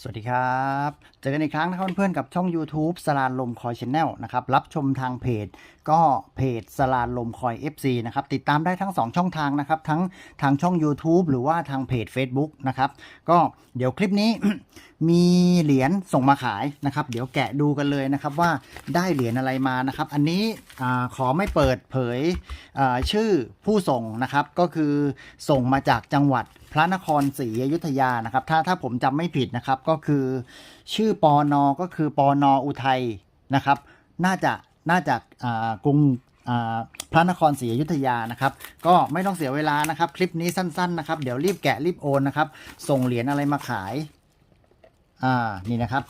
สวัสดีครับ เจอกันอีกครั้งนะครับเพื่อนๆกับช่อง YouTube สลานลมคอยชแนลนะครับ รับชมทางเพจ ก็เพจสลานลมคอย FC นะครับ ติดตามได้ทั้ง 2 ช่องทางนะครับ ทั้งทางช่อง YouTube หรือว่าทางเพจ Facebook นะครับ ก็เดี๋ยวคลิปนี้ มีเหรียญส่งมาขายนะครับ เดี๋ยวแกะดูกันเลยนะครับว่าได้เหรียญอะไรมานะครับ อันนี้อขอไม่เปิดเผยชื่อผู้ส่งนะครับ ก็คือส่งมาจากจังหวัด พระนครศรีอยุธยานะครับ ถ้าถ้าผมจำไม่ผิดนะครับก็คือชื่อปอนอก็คือปอนออุทัยนะครับ น่าจะน่าจะกรุงพระนครศรีอยุธยานะครับ ก็ไม่ต้องเสียเวลานะครับ คลิปนี้สั้นๆนะครับ เดี๋ยวรีบแกะรีบโอนนะครับ ส่งเหรียญอะไรมาขาย อ่า นี่นะครับ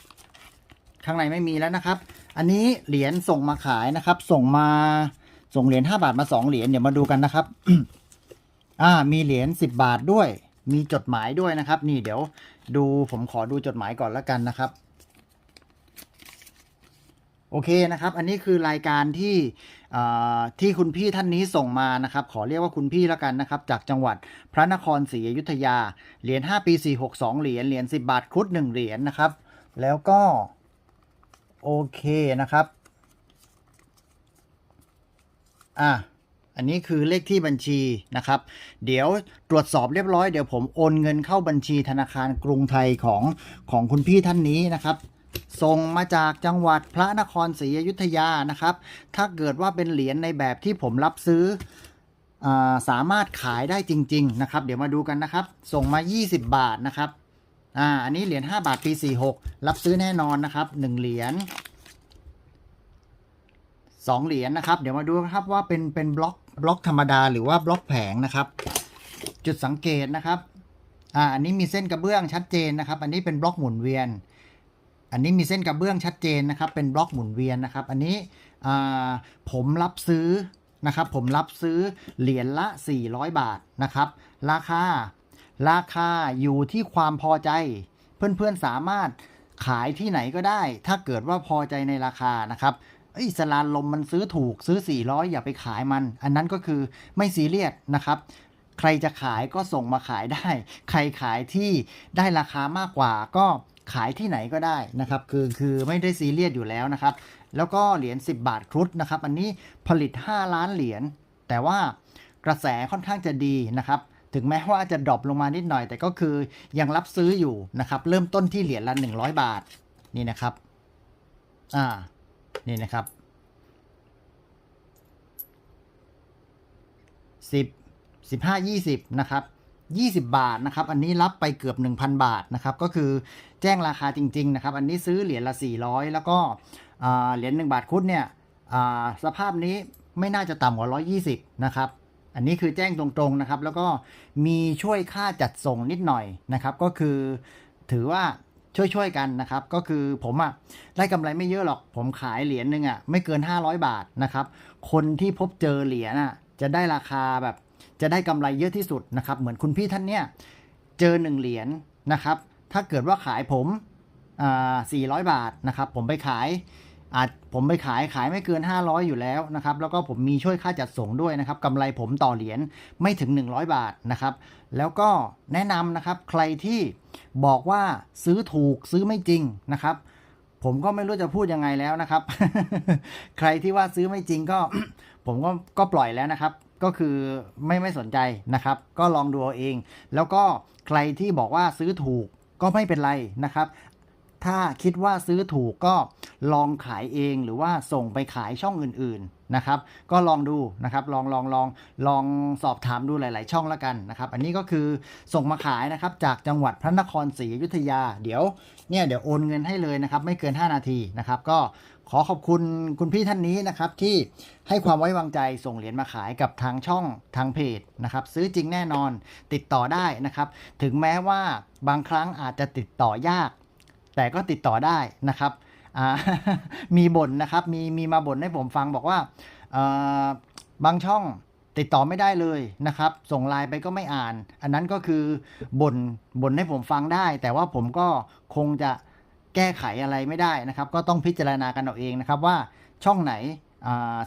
ข้างในไม่มีแล้วนะครับ อันนี้เหรียญส่งมาขายนะครับ ส่งมาส่งเหรียญ5บาทมา2เหรียญเดี๋ยวมาดูกันนะครับ อ่า มีเหรียญ10 บาทด้วย มีจดหมายด้วยนะครับ นี่เดี๋ยวดูผมขอดูจดหมายก่อนล้วกันนะครับ โอเคนะครับ อันนี้คือรายการที่ที่คุณพี่ท่านนี้ส่งมานะครับ ขอเรียกว่าคุณพี่แล้วกันนะครับ จากจังหวัดพระนครศรีอยุธยา เหรียญ5ปี462 เหรียญเหรียญ10 บาทครุฑ1เหรียญนะครับ แล้วก็ โอเคนะครับ อะ อันนี้คือเลขที่บัญชีนะครับ เดี๋ยวตรวจสอบเรียบร้อยเดี๋ยวผมโอนเงินเข้าบัญชีธนาคารกรุงไทยของของคุณพี่ท่านนี้นะครับส่งมาจากจังหวัดพระนครศรีอยุธยานะครับ ถ้าเกิดว่าเป็นเหรียญในแบบที่ผมรับซื้ออสามารถขายได้จริง ๆ นะครับ เดี๋ยวมาดูกันนะครับ ส่งมา 20 บาทนะครับอ่าอันนี้เหรียญ5บาทปี 46 รับซื้อแน่นอนนะครับ 1 เหรียญ2เหรียญนะครับ เดี๋ยวมาดูนะครับว่าเป็นเป็นบล็อก บล็อกธรรมดาหรือว่าบล็อกแผงนะครับ จุดสังเกตนะครับอ่าอันนี้มีเส้นกระเบื้องชัดเจนนะครับ อันนี้เป็นบล็อกหมุนเวียน อันนี้มีเส้นกระเบื้องชัดเจนนะครับ เป็นบล็อกหมุนเวียนนะครับ อันนี้อ่าผมรับซื้อนะครับผมรับซื้อเหรียญละ 400 บาทนะครับ ราคา ราคาอยู่ที่ความพอใจ เพื่อนๆสามารถขายที่ไหนก็ได้ ถ้าเกิดว่าพอใจในราคานะครับ เอ้สลานลมมันซื้อถูกซื้อ 400 อย่าไปขายมัน อันนั้นก็คือไม่ซีเรียสนะครับ ใครจะขายก็ส่งมาขายได้ ใครขายที่ได้ราคามากกว่าก็ขายที่ไหนก็ได้นะครับ คือคือไม่ได้ซีเรียสอยู่แล้วนะครับ แล้วก็เหรียญ10 บาทครุฑนะครับ อันนี้ผลิต 5 ล้านเหรียญแต่ว่ากระแสค่อนข้างจะดีนะครับถึงแม้ว่าจะดรอปลงมานิดหน่อย แต่ก็คือยังรับซื้ออยู่นะครับ เริ่มต้นที่เหรียญละ 100 บาทนี่นะครับ อ่า นี่นะครับสิบสิบห้ายี่สิบนะครับยี่สิบบาทนะครับ อันนี้รับไปเกือบหนึ่งพันบาทนะครับ ก็คือแจ้งราคาจริง ๆ นะครับ อันนี้ซื้อเหรียญละสี่ร้อยแล้วก็เหรียญหนึ่งบาทคุดเนี่ยสภาพนี้ไม่น่าจะต่ำกว่าร้อยี่สิบนะครับ อันนี้คือแจ้งตรงๆนะครับ แล้วก็มีช่วยค่าจัดส่งนิดหน่อยนะครับ ก็คือถือว่า ช่วยๆกันนะครับ ก็คือผมอะได้กำไรไม่เยอะหรอก ผมขายเหรียญหนึ่งอะไม่เกิน 500 บาทนะครับ คนที่พบเจอเหรียญอะจะได้ราคาแบบจะได้กำไรเยอะที่สุดนะครับ เหมือนคุณพี่ท่านเนี้ยเจอหนึ่งเหรียญนะครับ ถ้าเกิดว่าขายผมอ่า400 บาทนะครับ ผมไปขาย อาจผมไปขายขายไม่เกิน 500 อยู่แล้วนะครับแล้วก็ผมมีช่วยค่าจัดส่งด้วยนะครับกำไรผมต่อเหรียญไม่ถึง 100 บาทนะครับแล้วก็แนะนำนะครับใครที่บอกว่าซื้อถูกซื้อไม่จริงนะครับผมก็ไม่รู้จะพูดยังไงแล้วนะครับ ใครที่ว่าซื้อไม่จริงก็ ผมก็ก็ปล่อยแล้วนะครับ ก็คือไม่ไม่สนใจนะครับ ก็ลองดูเอาเอง แล้วก็ใครที่บอกว่าซื้อถูกก็ไม่เป็นไรนะครับ ถ้าคิดว่าซื้อถูกก็ลองขายเองหรือว่าส่งไปขายช่องอื่นๆนะครับ ก็ลองดูนะครับลองลองลองลองสอบถามดูหลาย ๆ ช่องแล้วกันนะครับ อันนี้ก็คือส่งมาขายนะครับจากจังหวัดพระนครศรีอยุธยา เดี๋ยวเนี่ยเดี๋ยวโอนเงินให้เลยนะครับ ไม่เกิน 5 นาทีนะครับ ก็ขอขอบคุณคุณพี่ท่านนี้นะครับที่ให้ความไว้วางใจส่งเหรียญมาขายกับทางช่องทางเพจนะครับซื้อจริงแน่นอนติดต่อได้นะครับ ถึงแม้ว่าบางครั้งอาจจะติดต่อยาก แต่ก็ติดต่อได้นะครับ มีบ่นนะครับ มีมีมาบ่นให้ผมฟังบอกว่าบางช่องติดต่อไม่ได้เลยนะครับ ส่งไลน์ไปก็ไม่อ่าน อันนั้นก็คือบ่นบ่นให้ผมฟังได้ แต่ว่าผมก็คงจะแก้ไขอะไรไม่ได้นะครับ ก็ต้องพิจารณากันเอาเองนะครับว่าช่องไหน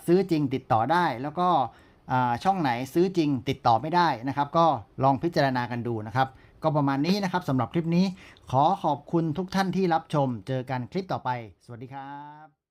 ซื้อจริงติดต่อได้ แล้วก็ช่องไหนซื้อจริงติดต่อไม่ได้นะครับ ก็ลองพิจารณากันดูนะครับ ก็ประมาณนี้นะครับสำหรับคลิปนี้ ขอขอบคุณทุกท่านที่รับชม เจอกันคลิปต่อไป สวัสดีครับ